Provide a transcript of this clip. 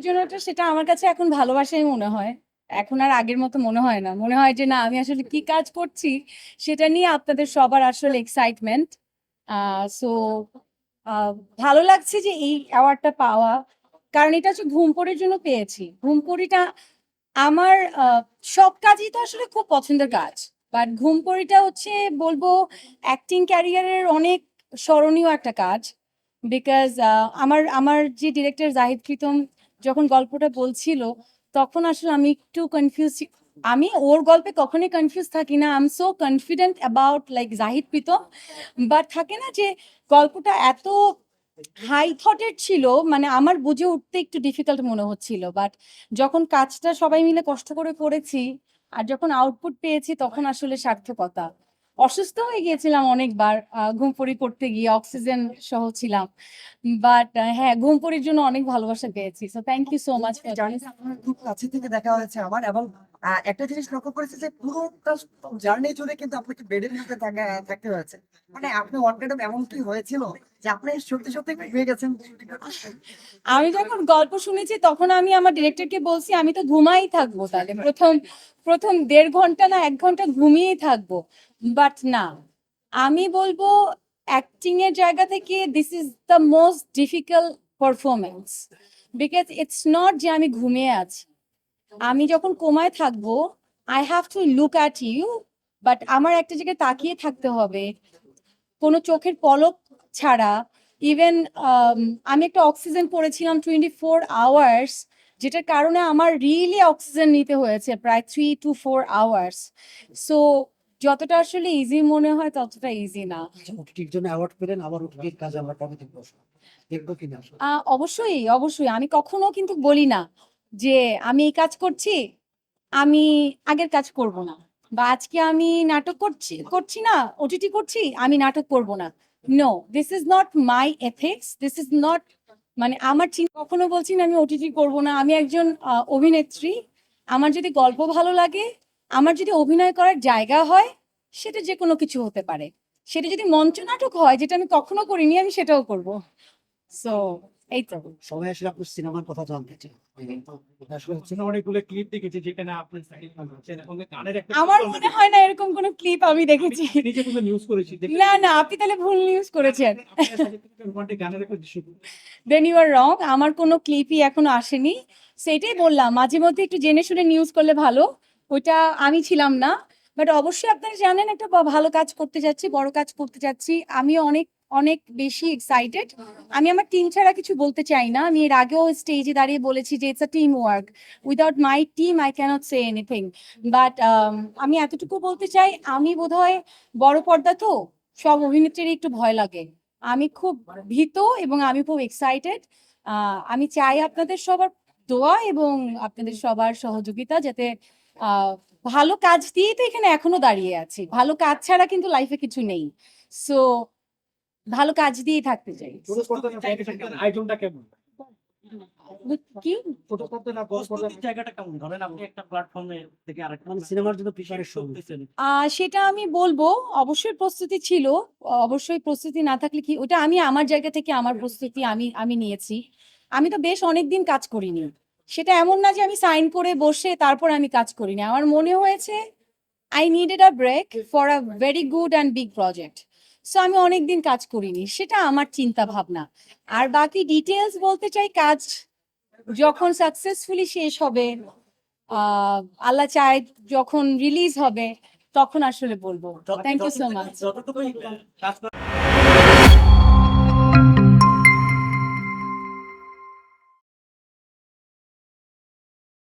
গল্পের জন্য তো সেটা আমার কাছে এখন ভালোবাসাই মনে হয়। এখন আর আগের মতো মনে হয় না। মনে হয় যে, না, আমি আসলে কি কাজ করছি সেটা নিয়ে আপনাদের সবার আসলে এক্সাইটমেন্ট সো ভালো লাগছে যে এই অ্যাওয়ার্ডটা পাওয়া। কারণ এটা হচ্ছে ঘুমপড়ির জন্য পেয়েছি। ঘুমপড়িটা আমার সব কাজই তো আসলে খুব পছন্দের কাজ। বাট ঘুমপড়িটা হচ্ছে বলব অ্যাক্টিং ক্যারিয়ারের অনেক স্মরণীয় একটা কাজ। বিকজ আমার আমার যে ডিরেক্টর জাহিদ প্রীতম যখন গল্পটা বলছিল, তখন আসলে আমি একটু কনফিউজ আমি ওর গল্পে কখনোই কনফিউজ থাকি না। I am so confident about like Zahid Pritam but থাকে না যে, গল্পটা এত হাই থটের ছিল মানে আমার বুঝে উঠতে একটু ডিফিকাল্ট মনে হচ্ছিল। বাট যখন কাজটা সবাই মিলে কষ্ট করে করেছি, আর যখন আউটপুট পেয়েছি, তখন আসলে সার্থকতা। অসুস্থ হয়ে গিয়েছিলাম অনেকবার ঘুমপড়ি করতে গিয়ে অক্সিজেন সহ ছিলাম। বাট হ্যাঁ ঘুমপড়ির জন্য অনেক ভালোবাসা পেয়েছি। So thank you so much জানি আমার আপনার খুব কাছে থেকে দেখা হয়েছে আমার এবং একটা জিনিস লক্ষ্য করেছি যে পুরোটা জার্নি জুড়ে কিন্তু আপনাকে বেডের মধ্যে থাকতে হয়েছে। মানে আপনি কাইন্ড এমন কি হয়েছিল যে আপনি সত্যি সত্যি ঘুমিয়ে গেছেন। আমি যখন গল্প শুনেছি, তখন আমি আমার ডিরেক্টরকে বলছি, আমি তো ঘুমাই থাকব তাহলে। প্রথম প্রথম দেড় ঘণ্টা না এক ঘণ্টা ঘুমিয়েই থাকব। বাট না, আমি বলব অ্যাক্টিং এর জায়গা থেকে this is the most difficult performance because it's not যে আমি ঘুমিয়ে আছি। আমি যখন কোমায় থাকব I have to look at you but আমার একটা জায়গায় তাকিয়ে থাকতে হবে। কোনো চোখের পলক ছাড়া। ইভেন আমি একটা অক্সিজেন পড়েছিলাম টোয়েন্টি ফোর আওয়ার্স যেটার কারণে আমার রিয়েলি অক্সিজেন নিতে হয়েছে প্রায় three to four hours so যতটা আসলে ইজি মনে হয় ততটা ইজি না। ওটিটির জন্য অ্যাওয়ার্ড পেলেন আবার ওটিটির কাজ আমরা কবে দেখব দেখব কিনা? আহ, অবশ্যই অবশ্যই। আমি কখনো কিন্তু বলি না। যে আমি এই কাজ করছি, আমি আগের কাজ করব না। বা আজকে আমি নাটক করছি করছি না ওটিটি করছি, আমি নাটক করব না। No this is not my ethics this is not মানে আমার কখনো বলছি না আমি ওটিটি করব না। আমি একজন অভিনেত্রী। আমার যদি গল্প ভালো লাগে, আমার যদি অভিনয় করার জায়গা হয়, সেটা যে কোনো কিছু হতে পারে। সেটা যদি মঞ্চ নাটক হয়, যেটা আমি কখনো করিনি, আমি সেটাও করব। সো এই তো। সবাই আসলে আপনার সিনেমার কথা জানতে আমার মনে হয় না এরকম কোনো ক্লিপ আমি দেখেছি। না না আপনি তাহলে ভুল নিউজ করেছেন। দেন ইউ আর রং আমার কোনো ক্লিপই এখনও আসেনি। সেটাই বললাম মাঝে মধ্যে একটু জেনে শুনে নিউজ করলে ভালো। ওইটা আমি ছিলাম না। বাট অবশ্যই আপনারা জানেন একটা ভালো কাজ করতে যাচ্ছি বড় কাজ করতে যাচ্ছি। আমি অনেক অনেক বেশি এক্সাইটেড আমি আমার টিম ছাড়া কিছু বলতে চাই না। আমি এর আগেও স্টেজে দাঁড়িয়ে বলেছি যে it's a team work without my team I can't say anything but আমি এতটুকু বলতে চাই, আমি বোধহয় বড় পর্দা তো, সব অভিনেত্রীর একটু ভয় লাগে। আমি খুব ভীত এবং আমি খুব এক্সাইটেড আমি চাই আপনাদের সবার দোয়া এবং আপনাদের সবার সহযোগিতা যাতে ভালো কাজ দিয়েই তো এখানে এখনও দাঁড়িয়ে আছি। ভালো কাজ ছাড়া কিন্তু লাইফে কিছু নেই। সো ভালো কাজ দিয়েই থাকতে চাই। আয়োজনটা কেমন? কি? ছোট পর্দা না বড় পর্দা জায়গাটা কেমন? ধরেন আপনি একটা প্ল্যাটফর্মে থেকে আরেকটা মানে সিনেমার জন্য প্রিপারেশন সেটা আমি বলব অবশ্যই প্রস্তুতি ছিল অবশ্যই প্রস্তুতি না থাকলে কি ওটা আমি আমার জায়গা থেকে আমার প্রস্তুতি আমি আমি নিয়েছি। আমি তো বেশ অনেকদিন কাজ করিনি। সেটা এমন না যে আমি সাইন করে বসে তারপর আমি কাজ করিনি। আমার মনে হয়েছে I needed a break for a very good and big project so আমি অনেকদিন কাজ করিনি সেটা আমার চিন্তা ভাবনা আর বাকি ডিটেলস বলতে চাই কাজ যখন সাকসেসফুলি শেষ হবে আহ আল্লাহ চায় যখন রিলিজ হবে তখন আসলে বলব। Thank you so much